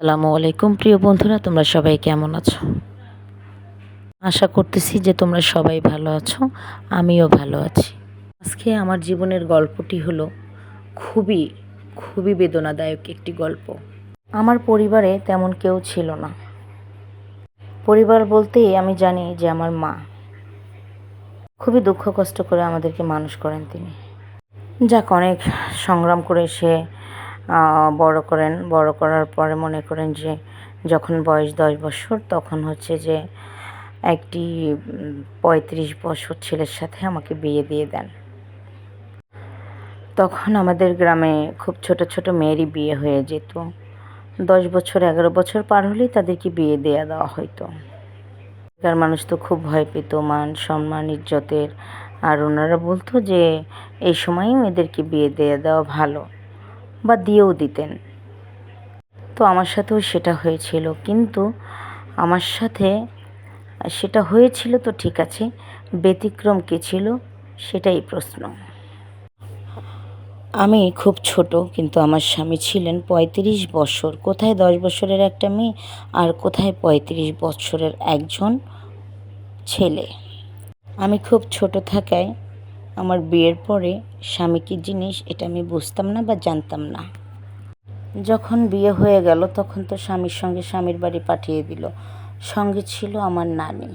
আসসালামু আলাইকুম। প্রিয় বন্ধুরা, তোমরা সবাই কেমন আছো? আশা করতেছি যে তোমরা সবাই ভালো আছো, আমিও ভালো আছি। আজকে আমার জীবনের গল্পটি হলো খুবই খুবই বেদনাদায়ক একটি গল্প। আমার পরিবারে তেমন কেউ ছিল না। পরিবার বলতেই আমি জানি যে আমার মা। খুবই দুঃখ কষ্ট করে আমাদেরকে মানুষ করেন তিনি। যাক, অনেক সংগ্রাম করে সে বড় করেন, বড় করার পরে মনে করেন যে যখন বয়স দশ বছর, তখন হচ্ছে যে একটি পঁয়ত্রিশ বছর ছেলের সাথে আমাকে বিয়ে দিয়ে দেন। তখন আমাদের গ্রামে খুব ছোট ছোট মেয়েরই বিয়ে হয়ে যেত। দশ বছর, এগারো বছর পার হলেই তাদেরকে বিয়ে দেওয়া দেওয়া হতো এখানকার মানুষ তো খুব ভয় পেত, মান সম্মান, ইজ্জতের। আর ওনারা বলতো যে, এই সময়ই মেয়েদেরকে বিয়ে দিয়ে দেওয়া ভালো। বা দিয়েও দিতেন। তো আমার সাথেও সেটা হয়েছিল। কিন্তু আমার সাথে সেটা হয়েছিল তো ঠিক আছে, ব্যতিক্রম কী ছিল সেটাই প্রশ্ন। আমি খুব ছোট, কিন্তু আমার স্বামী ছিলেন পঁয়ত্রিশ বছর। কোথায় দশ বছরের একটা মেয়ে আর কোথায় পঁয়ত্রিশ বছরের একজন ছেলে? আমি খুব ছোট থাকায় আমার বিয়ের পরে স্বামী কী জিনিস এটা আমি বুঝতাম না বা জানতাম না। যখন বিয়ে হয়ে গেল তখন তো স্বামীর সঙ্গে স্বামীর বাড়ি পাঠিয়ে দিল। সঙ্গে ছিল আমার নানি।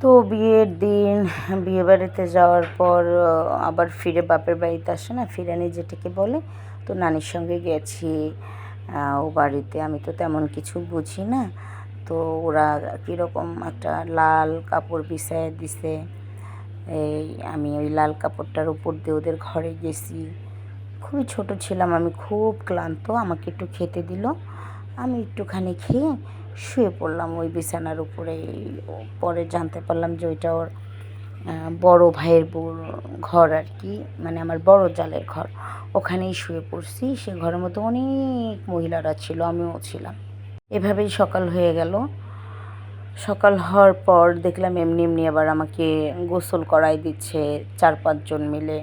তো বিয়ের দিন, বিয়ে বাড়িতে যাওয়ার পর আবার ফিরে বাপের বাড়িতে আসে না, ফিরানি যেটাকে বলে, তো নানির সঙ্গে গেছি। ও বাড়িতে আমি তো তেমন কিছু বুঝি না। তো ওরা কীরকম একটা লাল কাপড় বিছায় দিছে। এই আমি ওই লাল কাপড়টার উপর দিয়ে ওদের ঘরে গেছি। খুবই ছোট ছিলাম, আমি খুব ক্লান্ত, আমাকে একটু খেতে দিল। আমি একটুখানি খেয়ে শুয়ে পড়লাম ওই বিছানার উপরে। পরে জানতে পারলাম যে ওইটা ওর বড় ভাইয়ের বউর ঘর আর কি মানে আমার বড় জালের ঘর। ওখানেই শুয়ে পড়ছি, সে ঘরের মতো অনেক মহিলারা ছিল, আমিও ছিলাম। এভাবেই সকাল হয়ে গেল। সকাল হওয়ার পর দেখলাম এমনি এমনি আবার আমাকে গোসল করাই দিচ্ছে চার পাঁচজন মিলে।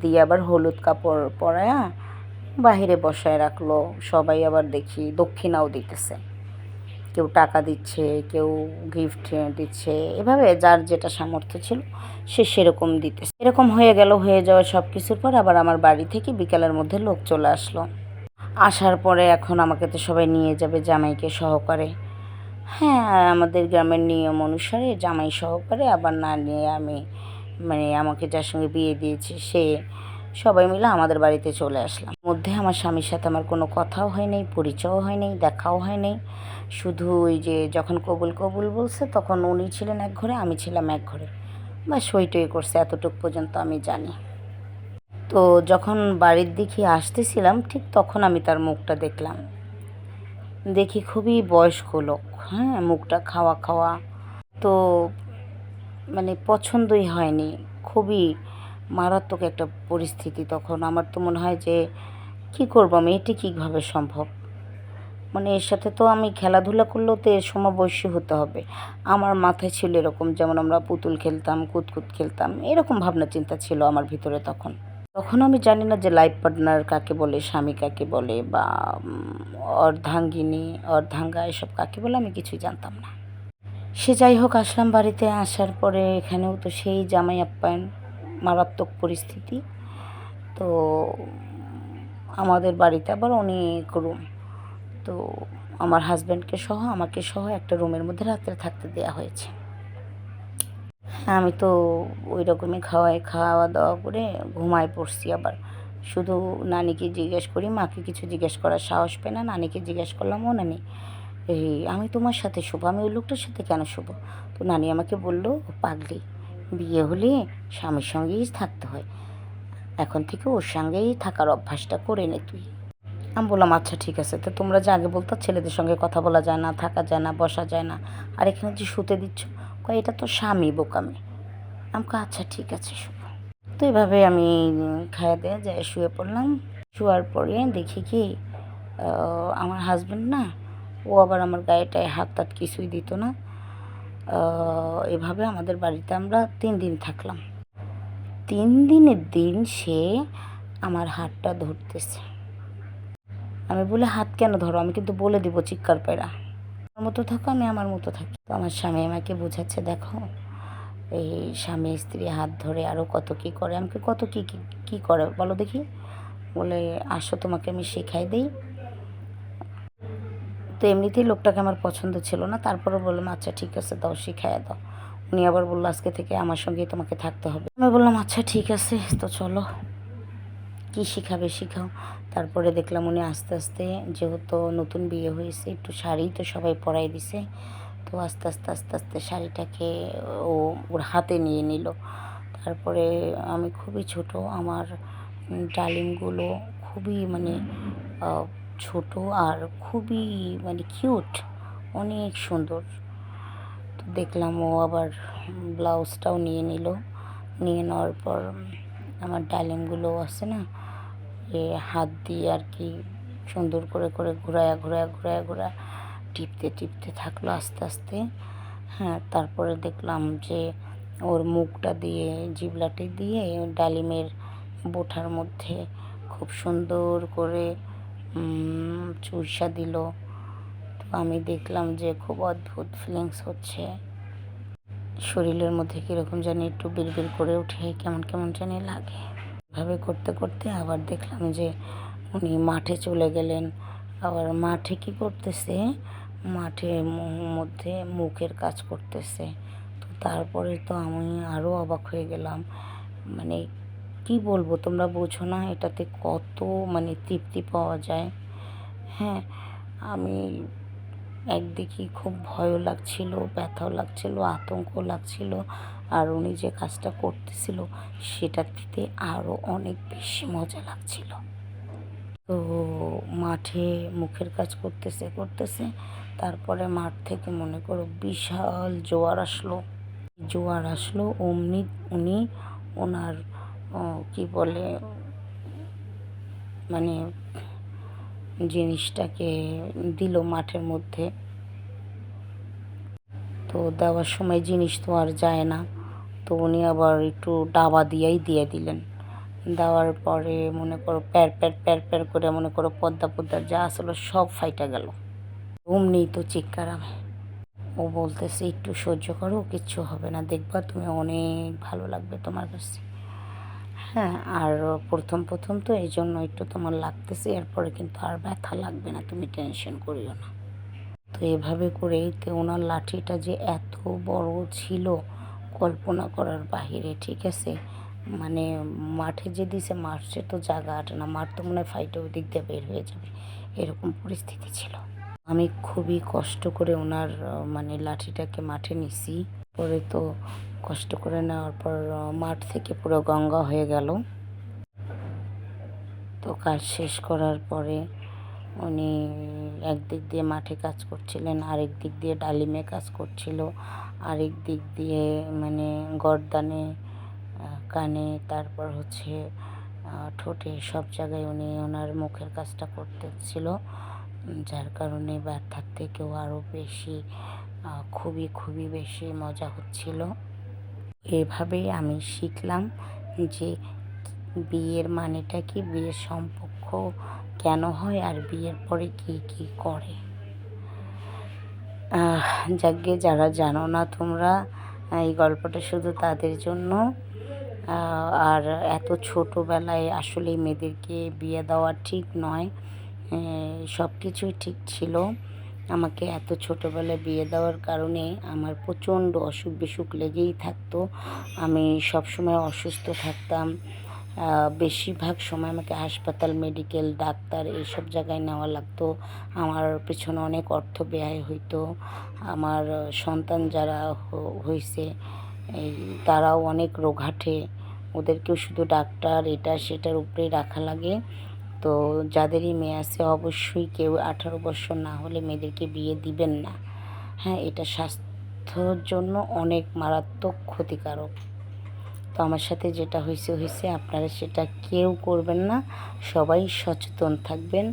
দিয়ে আবার হলুদ কাপড় পরায়া বাহিরে বসায় রাখল। সবাই আবার দেখি দক্ষিণাও দিতেছে। কেউ টাকা দিচ্ছে, কেউ গিফট দিচ্ছে। এভাবে যার যেটা সামর্থ্য ছিল সে সেরকম দিতেছে। এরকম হয়ে গেল, হয়ে যাওয়া সব কিছুর পর আবার আমার বাড়ি থেকে বিকালের মধ্যে লোক চলে আসলো। আসার পরে এখন আমাকে তো সবাই নিয়ে যাবে জামাইকে সহকারে। হ্যাঁ আমাদের গ্রামের নিয়ম অনুসারে, জামাই সহকারে আবার না নিয়ে আমি মানে আমাকে যার সঙ্গে বিয়ে দিয়েছে, সে সবাই মিলে আমাদের বাড়িতে চলে আসলাম। মধ্যে আমার স্বামীর সাথে আমার কোনো কথাও হয়নি, পরিচয়ও হয়নি, দেখাও হয়নি। শুধু ওই যে যখন কবুল কবুল বলছে, তখন উনি ছিলেন এক ঘরে, আমি ছিলাম এক ঘরে। বা সই টই করছে, এতটুকু পর্যন্ত আমি জানি। তো যখন বাড়ির দিকে আসতেছিলাম, ঠিক তখন আমি তার মুখটা দেখলাম। দেখি খুবই বয়স্ক লোক হ্যাঁ মুখটা খাওয়া খাওয়া তো মানে পছন্দই হয়নি। খুবই মারাত্মক একটা পরিস্থিতি তখন। আমার তো মনে হয় যে, কী করব আমি? এটি কীভাবে সম্ভব? মানে এর সাথে তো আমি খেলাধুলা করলেও তো এর সমবয়সী হতে হবে। আমার মাথায় ছিল এরকম, যেমন আমরা পুতুল খেলতাম, কুতকুত খেলতাম, এরকম ভাবনা চিন্তা ছিল আমার ভিতরে তখন। তখন আমি জানি না যে লাইফ পার্টনার কাকে বলে, স্বামী কাকে বলে বা অর্ধাঙ্গিনী, অর্ধাঙ্গা এসব কাকে বলে আমি কিছুই জানতাম না। সে যাই হোক, আসলাম বাড়িতে, আসার পরে এখানেও তো সেই জামাই আপ্যায়ন মারাত্মক পরিস্থিতি। তো, আমাদের বাড়িতে আবার অনেক রুম তো, আমার হাজব্যান্ডকে সহ, আমাকে সহ একটা রুমের মধ্যে রাত্রে থাকতে দেওয়া হয়েছে। আমি তো ওই রকমই খাওয়াই, খাওয়া দাওয়া করে ঘুমায় পড়ছি আবার। শুধু নানিকে জিজ্ঞেস করি, মাকে কিছু জিজ্ঞেস করার সাহস পেয়ে না? নানিকে জিজ্ঞেস করলাম ও নানি এই, আমি তোমার সাথে শুভ আমি ওই লোকটার সাথে কেন শুভ তো নানি আমাকে বলল, "ও পাগলি। বিয়ে হলে স্বামীর সঙ্গেই থাকতে হয়। এখন থেকে ওর সঙ্গেই থাকার অভ্যাসটা করে নে তুই। আমি বললাম আচ্ছা ঠিক আছে। তো তোমরা যে আগে বলতো, ছেলেদের সঙ্গে কথা বলা যায় না, থাকা যায় না, বসা যায় না। আর এখানে যে শুতে দিচ্ছ কয়, এটা তো স্বামী বোকামি। আমাকে আচ্ছা ঠিক আছে, শুভ। তো এভাবে আমি খাইয়ে দিয়ে যাই শুয়ে পড়লাম। শোয়ার পরে দেখি কি আমার হাজব্যান্ড না, ও আবার আমার গায়েটায় হাত টাত কিছুই দিত না। এভাবে আমাদের বাড়িতে আমরা তিন দিন থাকলাম। তিন দিনের দিন সে আমার হাতটা ধরতেছে। আমি বলে, হাত কেন ধরো? আমি কিন্তু বলে দিব চিৎকার পেরা মতো থাকো, আমি আমার মতো থাকি। তো আমার স্বামী আমাকে বোঝাচ্ছে, দেখো, এই স্বামী স্ত্রী হাত ধরে আরও কত কী করে? আমাকে কত কী কী করে? বলো দেখি। বলে, আসো, তোমাকে আমি শেখাই দিই। তো এমনিতেই লোকটাকে আমার পছন্দ ছিল না। তারপরে বললাম আচ্ছা ঠিক আছে, দাও, শিখাইয়া দাও। উনি আবার বলল, আজকে থেকে আমার সঙ্গেই তোমাকে থাকতে হবে। আমি বললাম আচ্ছা ঠিক আছে, তো চলো। কী শিখাবে শিখাও। তারপরে দেখলাম উনি আস্তে আস্তে যেহেতু নতুন বিয়ে হয়েছে, একটু শাড়ি তো সবাই পরাই দিছে। তো আস্তে আস্তে আস্তে আস্তে শাড়িটাকে ও ওর হাতে নিয়ে নিল। তারপরে আমি খুবই ছোট, আমার ডালিমগুলো খুবই মানে ছোট আর খুবই মানে কিউট, অনেক সুন্দর। তো দেখলাম ও আবার ব্লাউজটাও নিয়ে নিল। নিয়ে নেওয়ার পর আমার ডালিমগুলো আছে না এ হাত দিয়ে আর কি সুন্দর করে করে ঘোরায়া ঘোরায়া ঘোরায়া ঘোরায়া টিপতে টিপতে থাকল আস্তে আস্তে। হ্যাঁ তারপরে দেখলাম যে ওর মুখটা দিয়ে, জিবলাটি দিয়ে ডালিমের বোঠার মধ্যে খুব সুন্দর করে চুরসা দিল। তো আমি দেখলাম যে খুব অদ্ভুত ফিলিংস হচ্ছে। শরীরের মধ্যে কীরকম জানি একটু বিড়বিড় করে উঠে কেমন কেমন জানি লাগে। এভাবে করতে করতে আবার দেখলাম যে উনি মাঠে চলে গেলেন। আবার মাঠে কি করতেছে? মাঠে মধ্যে মুখের কাজ করতেছে। তো তারপরে তো আমি আরও অবাক হয়ে গেলাম। মানে কি বলব, তোমরা বোঝো না, এটাতে কত মানে তৃপ্তি পাওয়া যায়। হ্যাঁ আমি একদিকে খুব ভয়ও লাগছিল, ব্যথাও লাগছিল আতঙ্ক লাগছিল আর উনি যে কাজটা করতেছিল সেটাতে আরও অনেক বেশি মজা লাগছিল। তো মাঠে মুখের কাজ করতেছে করতেছে। তারপরে মাঠ থেকে মনে করো বিশাল জোয়ার আসলো। জোয়ার আসলো, অমনি উনি ওনার কি বলে মানে জিনিসটাকে দিল মাঠের মধ্যে। তো দেওয়ার সময় জিনিস তো আর যায় না। তো উনি আবার একটু ডাবা দিয়েই দিয়ে দিলেন। দেওয়ার পরে মনে করো প্যার প্যার প্যার প্যার করে মনে করো পদ্মা পদ্মা যা আসলো সব ফাইটা গেল। ঘুম নেই তো চিৎকার আমি ও বলতেছে, একটু সহ্য করো, কিচ্ছু হবে না। দেখবা তুমি অনেক ভালো লাগবে তোমার কাছে। হ্যাঁ আর প্রথম প্রথম তো এই জন্য একটু তোমার লাগতেছে, এরপরে কিন্তু আর ব্যথা লাগবে না, তুমি টেনশন করিও না। তো এভাবে করেই তো ওনার লাঠিটা যে এত বড় ছিল কল্পনা করার বাহিরে, ঠিক আছে? মানে মাঠে যে দিছে মাঠে তো জায়গা আটে না। মাঠ তো মনে হয় ফাইটে ওই দিক দিয়ে বের হয়ে যাবে। এরকম পরিস্থিতি ছিল। আমি খুবই কষ্ট করে ওনার মানে লাঠিটাকে মাঠে নিছি। পরে তো কষ্ট করে নেওয়ার পর, মাঠ থেকে পুরো গঙ্গা হয়ে গেল। তো কাজ শেষ করার পরে উনি একদিক দিয়ে মাঠে কাজ করছিলেন, আরেক দিক দিয়ে ডালিমে কাজ করছিল, আরেক দিক দিয়ে মানে গরদানে কানে, তারপর হচ্ছে ঠোঁটে সব জায়গায় উনি ওনার মুখের কাজটা করতেছিল, যার কারণে ব্যথার থেকেও আরও বেশি খুবই খুবই বেশি মজা হচ্ছিল। এভাবেই আমি শিখলাম যে বিয়ের মানেটা কি? বিয়ের সম্পর্ক কেন হয় আর বিয়ের পরে কি কি করে? যাকে যারা জানো না তোমরা, এই গল্পটা শুধু তাদের জন্য আর এত ছোটোবেলায় আসলে মেয়েদেরকে বিয়ে দেওয়া ঠিক নয়। সব কিছুই ঠিক ছিল। আমাকে এত ছোটোবেলায় বিয়ে দেওয়ার কারণে আমার প্রচণ্ড অসুখ বিসুখ লেগেই থাকতো। আমি সবসময় অসুস্থ থাকতাম। বেশিরভাগ সময় আমাকে হাসপাতাল মেডিকেল ডাক্তার এইসব জায়গায় নেওয়া লাগতো। আমার পেছনে অনেক অর্থ ব্যয় হইতো। আমার সন্তান যারা হয়েছে এই তারাও অনেক রোগহাটে ওদেরকেও শুধু ডাক্তার এটা সেটার উপরেই রাখা লাগে। তো যাদেরই মেয়ে আছে, অবশ্যই কেউ আঠারো বছর না হলে মেয়েদেরকে বিয়ে দিবেন না। হ্যাঁ এটা স্বাস্থ্যর জন্য অনেক মারাত্মক ক্ষতিকারক। তো আমার সাথে যেটা হয়েছে হয়েছে আপনারা সেটা কেউ করবেন না। সবাই সচেতন থাকবেন।